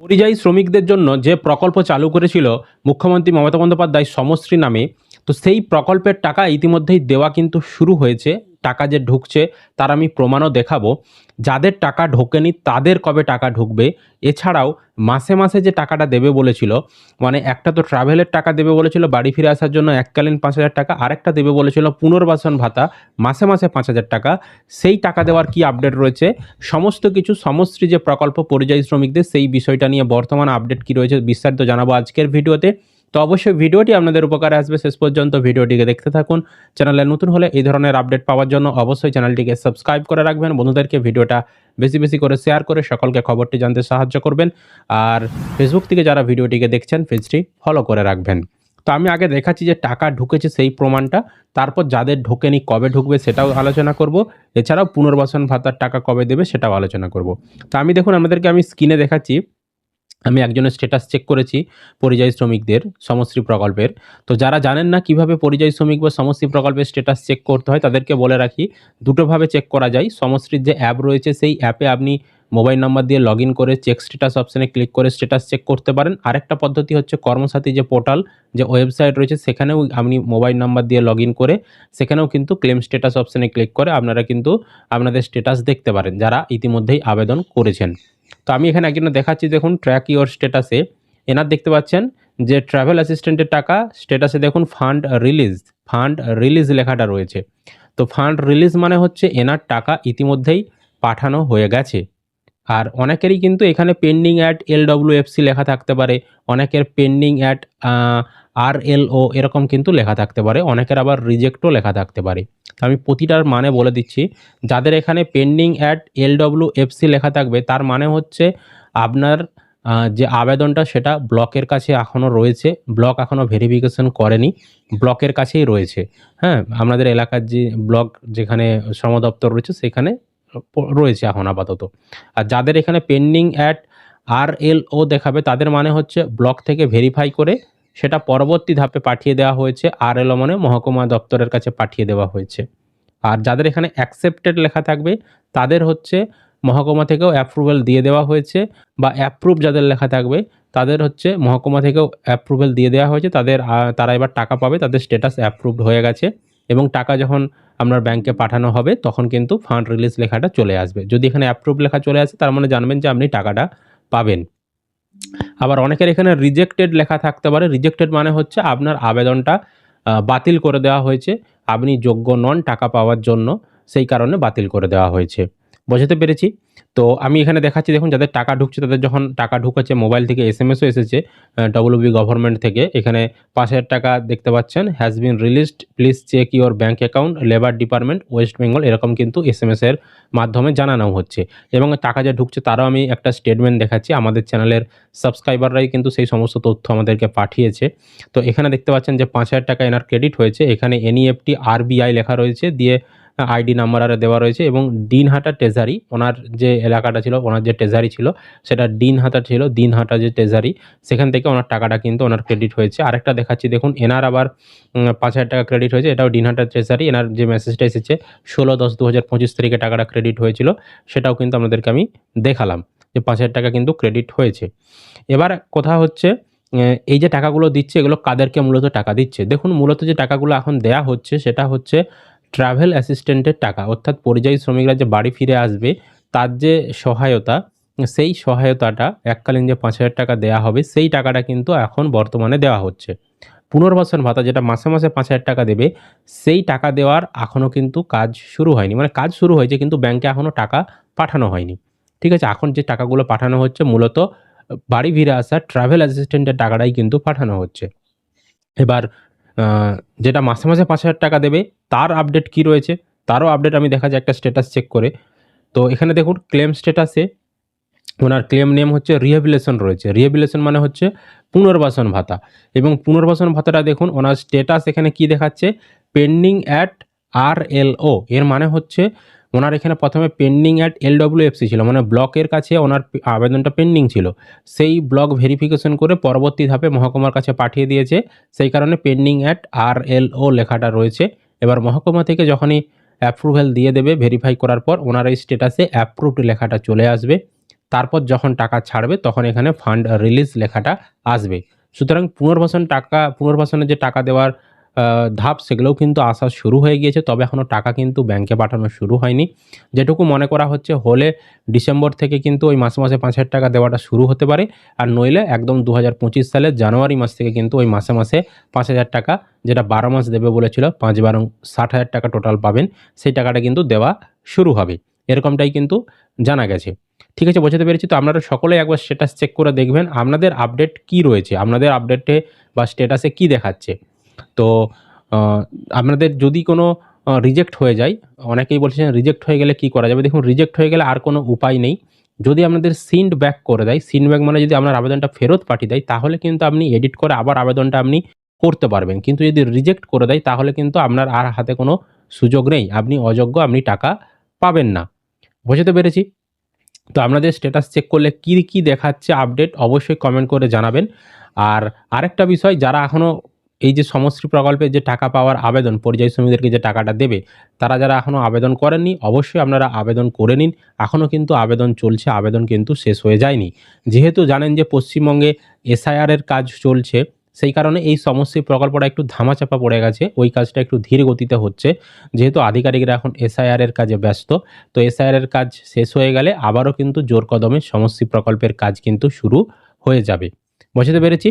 পরিযায়ী শ্রমিকদের জন্য যে প্রকল্প চালু করেছিল মুখ্যমন্ত্রী মমতা বন্দ্যোপাধ্যায় সমশ্রী নামে তো সেই প্রকল্পের টাকা ইতিমধ্যেই দেওয়া কিন্তু শুরু হয়েছে, টাকা যে ঢুকছে তার আমি প্রমাণও দেখাবো। যাদের টাকা ঢোকেনি তাদের কবে টাকা ঢুকবে? এছাড়াও মাসে মাসে যে টাকাটা দেবে বলেছিল মানে একটা তো ট্রাভেলের টাকা দেবে বলেছিল, বাড়ি ফিরে আসার জন্য এককালীন পাঁচ হাজার টাকা, আরেকটা দেবে বলেছিল পুনর্বাসন ভাতা, মাসে মাসে পাঁচ হাজার টাকা। সেই টাকা দেওয়ার কি আপডেট রয়েছে? সমস্ত কিছু সমশ্রী যে প্রকল্প পরিযায়ী শ্রমিকদের, সেই বিষয়টা নিয়ে বর্তমান আপডেট কি রয়েছে বিস্তারিত জানাব আজকের ভিডিওতে। তো অবশ্যই ভিডিওটি আপনাদের উপকারে আসবে। শেষ পর্যন্ত ভিডিওটিকে দেখতে থাকুন। চ্যানেলে নতুন হলে এই ধরনের আপডেট পাওয়ার জন্য অবশ্যই চ্যানেলটিকে সাবস্ক্রাইব করে রাখবেন। বন্ধুদেরকে ভিডিওটা বেশি বেশি করে শেয়ার করে সকলকে খবরটি জানতে সাহায্য করবেন। আর ফেসবুক থেকে যারা ভিডিওটিকে দেখছেন, পেজটি ফলো করে রাখবেন। তো আমি আগে দেখাচ্ছি যে টাকা ঢুকেছে সেই প্রমাণটা। তারপর যাদের ঢোকেনি কবে ঢুকবে সেটাও আলোচনা করব। এছাড়াও পুনর্বাসন ভাতার টাকা কবে দেবে সেটাও আলোচনা করব। তো আমি দেখুন, আপনাদেরকে আমি স্ক্রিনে দেখাচ্ছি। আমি একজনের স্ট্যাটাস চেক করেছি পরিযায়ী শ্রমিকদের, সমশ্রী প্রকল্পের। তো যারা জানেন না কীভাবে পরিযায়ী শ্রমিক বা সমশ্রী প্রকল্পের স্ট্যাটাস চেক করতে হয়, তাদেরকে বলে রাখি, দুটোভাবে চেক করা যায়। সমশ্রীর যে অ্যাপ রয়েছে, সেই অ্যাপে আপনি মোবাইল নাম্বার দিয়ে লগ করে চেক স্ট্যাটাস অপশানে ক্লিক করে স্ট্যাটাস চেক করতে পারেন। আরেকটা পদ্ধতি হচ্ছে কর্মসাথী যে পোর্টাল যে ওয়েবসাইট রয়েছে, সেখানেও আপনি মোবাইল নাম্বার দিয়ে লগ করে, সেখানেও কিন্তু ক্লেম স্ট্যাটাস অপশানে ক্লিক করে আপনারা কিন্তু আপনাদের স্ট্যাটাস দেখতে পারেন, যারা ইতিমধ্যেই আবেদন করেছেন। তো আমি এখানে একজনে দেখাচ্ছি, দেখুন ট্র্যাক ইওর স্ট্যাটাসে এনার দেখতে পাচ্ছেন যে ট্রাভেল অ্যাসিস্ট্যান্টের টাকা স্ট্যাটাসে দেখুন ফান্ড রিলিজ ফান্ড রিলিজ লেখাটা রয়েছে। তো ফান্ড রিলিজ মানে হচ্ছে এনার টাকা ইতিমধ্যেই পাঠানো হয়ে গেছে। আর অনেকেরই কিন্তু এখানে পেন্ডিং অ্যাট এল এফসি লেখা থাকতে পারে। অনেকের পেন্ডিং অ্যাট আর এল ও এরকম কিন্তু লেখা থাকতে পারে, অনেকের আবার রিজেক্টও লেখা থাকতে পারে। তো আমি প্রতিটার মানে বলে দিচ্ছি, যাদের এখানে পেন্ডিং অ্যাট এল এফসি লেখা থাকবে, তার মানে হচ্ছে আপনার যে আবেদনটা সেটা ব্লকের কাছে এখনও রয়েছে, ব্লক এখনও ভেরিফিকেশন করেনি, ব্লকের কাছেই রয়েছে। হ্যাঁ আপনাদের এলাকার যে ব্লক যেখানে শ্রম দপ্তর রয়েছে, সেখানে রয়েছে এখন আপাতত। আর যাদের এখানে পেন্ডিং অ্যাট আর এল ও দেখাবে, তাদের মানে হচ্ছে ব্লক থেকে ভেরিফাই করে সেটা পরবর্তী ধাপে পাঠিয়ে দেওয়া হয়েছে। আর এল মানে মহকুমা দপ্তরের কাছে পাঠিয়ে দেওয়া হয়েছে। আর যাদের এখানে অ্যাকসেপ্টেড লেখা থাকবে, তাদের হচ্ছে মহকুমা থেকেও অ্যাপ্রুভেল দিয়ে দেওয়া হয়েছে বা অ্যাপ্রুভ যাদের লেখা থাকবে, তাদের হচ্ছে মহকুমা থেকেও অ্যাপ্রুভেল দিয়ে দেওয়া হয়েছে। তাদের তারা এবার টাকা পাবে, তাদের স্ট্যাটাস অ্যাপ্রুভড হয়ে গেছে এবং টাকা যখন আপনার ব্যাংকে পাঠানো হবে, তখন কিন্তু ফান্ড রিলিজ লেখাটা চলে আসবে। যদি এখানে অ্যাপ্রুভ লেখা চলে আসে, তার মানে জানবেন যে আপনি টাকাটা পাবেন। আবার অনেকের এখানে রিজেক্টেড লেখা থাকতে পারে। রিজেক্টেড মানে হচ্ছে আপনার আবেদনটা বাতিল করে দেওয়া হয়েছে। আপনি যোগ্য নন টাকা পাওয়ার জন্য সেই কারণে বাতিল করে দেওয়া হয়েছে। বোঝাতে পেরেছি? তো আমি এখানে দেখাচ্ছি, দেখুন, যাদের টাকা ঢুকছে, তাদের যখন টাকা ঢুকেছে, মোবাইল থেকে এস এম এসও এসেছে ডব্লিউবি গভর্নমেন্ট থেকে, এখানে পাঁচ হাজার টাকা দেখতে পাচ্ছেন has been released please check your bank account labour department West Bengal এরকম কিন্তু এস এম এর মাধ্যমে জানানো হচ্ছে। এবং টাকা যা ঢুকছে, তারও আমি একটা স্টেটমেন্ট দেখাচ্ছি, আমাদের চ্যানেলের সাবস্ক্রাইবাররাই কিন্তু সেই সমস্ত তথ্য আমাদেরকে পাঠিয়েছে। তো এখানে দেখতে পাচ্ছেন যে পাঁচ হাজার টাকা এনার ক্রেডিট হয়েছে, এখানে E এনইএফটি আরবিআই লেখা রয়েছে, দিয়ে আইডি নাম্বার আর দেওয়া রয়েছে এবং দিনহাটা ট্রেজারি ওনার যে এলাকাটা ছিল, ওনার যে ট্রেজারি ছিল, সেটা দিনহাটা ছিল, দিনহাটা যে ট্রেজারি সেখান থেকে ওনার টাকাটা কিন্তু ওনার ক্রেডিট হয়েছে। আরেকটা দেখাচ্ছি, দেখুন, এনার আবার পাঁচ হাজার টাকা ক্রেডিট হয়েছে, এটাও দিনহাটা ট্রেজারি এনার যে মেসেজটা এসেছে, ষোলো দশ দু হাজার পঁচিশ তারিখে টাকাটা ক্রেডিট হয়েছিল, সেটাও কিন্তু আপনাদেরকে আমি দেখালাম যে পাঁচ হাজার টাকা কিন্তু ক্রেডিট হয়েছে। এবার কথা হচ্ছে এই যে টাকাগুলো দিচ্ছে, এগুলো কাদেরকে মূলত টাকা দিচ্ছে? দেখুন, মূলত যে টাকাগুলো এখন দেয়া হচ্ছে, সেটা হচ্ছে ট্রাভেল অ্যাসিস্ট্যান্টের টাকা, অর্থাৎ পরিযায়ী শ্রমিকরা যে বাড়ি ফিরে আসবে, তার যে সহায়তা, সেই সহায়তাটা এককালীন যে পাঁচ হাজার টাকা দেওয়া হবে, সেই টাকাটা কিন্তু এখন বর্তমানে দেওয়া হচ্ছে। পুনর্বাসন ভাতা যেটা মাসে মাসে পাঁচ হাজার টাকা দেবে, সেই টাকা দেওয়ার এখনও কিন্তু কাজ শুরু হয়নি। মানে কাজ শুরু হয়েছে, কিন্তু ব্যাংকে এখনও টাকা পাঠানো হয়নি। ঠিক আছে, এখন যে টাকাগুলো পাঠানো হচ্ছে, মূলত বাড়ি ফিরে আসা ট্রাভেল অ্যাসিস্ট্যান্টের টাকাটাই কিন্তু পাঠানো হচ্ছে। এবার যেটা মাসে মাসে পাঁচ হাজার টাকা দেবে, তার আপডেট কি রয়েছে, তারও আপডেট আমি দেখা যায় একটা স্ট্যাটাস চেক করে। তো এখানে দেখুন ক্লেম স্ট্যাটাসে ওনার ক্লেম নেম হচ্ছে রিহেবিলেশন রয়েছে। রিহেবিলেশন মানে হচ্ছে পুনর্বাসন ভাতা। এবং পুনর্বাসন ভাতাটা দেখুন, ওনার স্ট্যাটাস এখানে কি দেখাচ্ছে পেন্ডিং অ্যাট আর এল ও এর মানে হচ্ছে ওনার এখানে প্রথমে পেন্ডিং অ্যাট এল এফসি ছিল মানে ব্লকের কাছে ওনার আবেদনটা পেন্ডিং ছিল। সেই ব্লক ভেরিফিকেশন করে পরবর্তী ধাপে মহকুমার কাছে পাঠিয়ে দিয়েছে। সেই কারণে পেন্ডিং অ্যাট আর এল ও লেখাটা রয়েছে। এবার মহকুমা থেকে যখনই অ্যাপ্রুভেল দিয়ে দেবে ভেরিফাই করার পর ওনার এই স্ট্যাটাসে অ্যাপ্রুভড লেখাটা চলে আসবে। তারপর যখন টাকা ছাড়বে, তখন এখানে ফান্ড রিলিজ লেখাটা আসবে। সুতরাং পুনর্বাসন টাকা পুনর্বাসনের যে টাকা দেওয়ার ধাপ সেগুলোও কিন্তু আসা শুরু হয়ে গিয়েছে। তবে এখনও টাকা কিন্তু ব্যাংকে পাঠানো শুরু হয়নি। যেটুকু মনে করা হচ্ছে, হলে ডিসেম্বর থেকে কিন্তু ওই মাসে মাসে পাঁচ হাজার টাকা দেওয়াটা শুরু হতে পারে। আর নইলে একদম দু হাজার পঁচিশ সালের জানুয়ারি মাস থেকে কিন্তু ওই মাসে মাসে পাঁচ হাজার টাকা, যেটা বারো মাস দেবে বলেছিল, পাঁচ বারো ষাট হাজার টাকা টোটাল পাবেন। সেই টাকাটা কিন্তু দেওয়া শুরু হবে। এরকমটাই কিন্তু জানা গেছে। ঠিক আছে, বোঝাতে পেরেছি তো? আপনারা সকলে একবার স্ট্যাটাস চেক করে দেখবেন। আপনাদের আপডেট কি রয়েছে? আপনাদের আপডেটে বা স্ট্যাটাসে কি দেখাচ্ছে? তো আপনাদের যদি কোনো রিজেক্ট হয়ে যায়, অনেকেই বলছেন রিজেক্ট হয়ে গেলে কি করা যাবে? দেখুন রিজেক্ট হয়ে গেলে আর কোনো উপায় নেই। যদি আপনাদের সিন্ড ব্যাক করে দেয় সিন্ড ব্যাক মানে যদি আপনার আবেদনটা ফেরত পাঠিয়ে দেয়, তাহলে কিন্তু আপনি এডিট করে আবার আবেদনটা আপনি করতে পারবেন। কিন্তু যদি রিজেক্ট করে দেয়, তাহলে কিন্তু আপনার আর হাতে কোনো সুযোগ নেই। আপনি অযোগ্য, আপনি টাকা পাবেন না। বুঝতে পেরেছি? তো আপনাদের স্ট্যাটাস চেক করলে কী কী দেখাচ্ছে আপডেট অবশ্যই কমেন্ট করে জানাবেন। আর আরেকটা বিষয়, যারা এখনও এই যে সমশ্রী প্রকল্পে যে টাকা পাওয়ার আবেদন, পরিযায়ী শ্রমিকদেরকে যে টাকাটা দেবে, তারা যারা এখনও আবেদন করেননি, অবশ্যই আপনারা আবেদন করে নিন। এখনও কিন্তু আবেদন চলছে, আবেদন কিন্তু শেষ হয়ে যায়নি। যেহেতু জানেন যে পশ্চিমবঙ্গে এসআইআরের কাজ চলছে, সেই কারণে এই সমস্যা প্রকল্পটা একটু ধামাচাপা পড়ে গেছে, ওই কাজটা একটু ধীর গতিতে হচ্ছে। যেহেতু আধিকারিকরা এখন এসআইআরের কাজে ব্যস্ত, তো এসআইআরের কাজ শেষ হয়ে গেলে আবারও কিন্তু জোর কদমে সমষ্টি প্রকল্পের কাজ কিন্তু শুরু হয়ে যাবে। বুঝতে পেরেছি।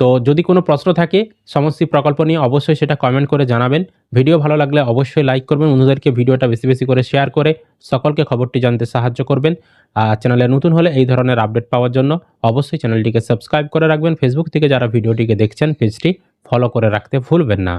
তো যদি কোনো প্রশ্ন থাকে সমস্ত প্রকল্প নিয়ে অবশ্যই সেটা কমেন্ট করে জানাবেন। ভিডিও ভালো লাগলে অবশ্যই লাইক করবেন, অন্যদেরকে ভিডিওটা বেশি বেশি করে শেয়ার করে সকলকে খবরটি জানতে সাহায্য করবেন। আর চ্যানেলে নতুন হলে এই ধরনের আপডেট পাওয়ার জন্য অবশ্যই চ্যানেলটিকে সাবস্ক্রাইব করে রাখবেন। ফেসবুক থেকে যারা ভিডিওটিকে দেখছেন পেজটি ফলো করে রাখতে ভুলবেন না।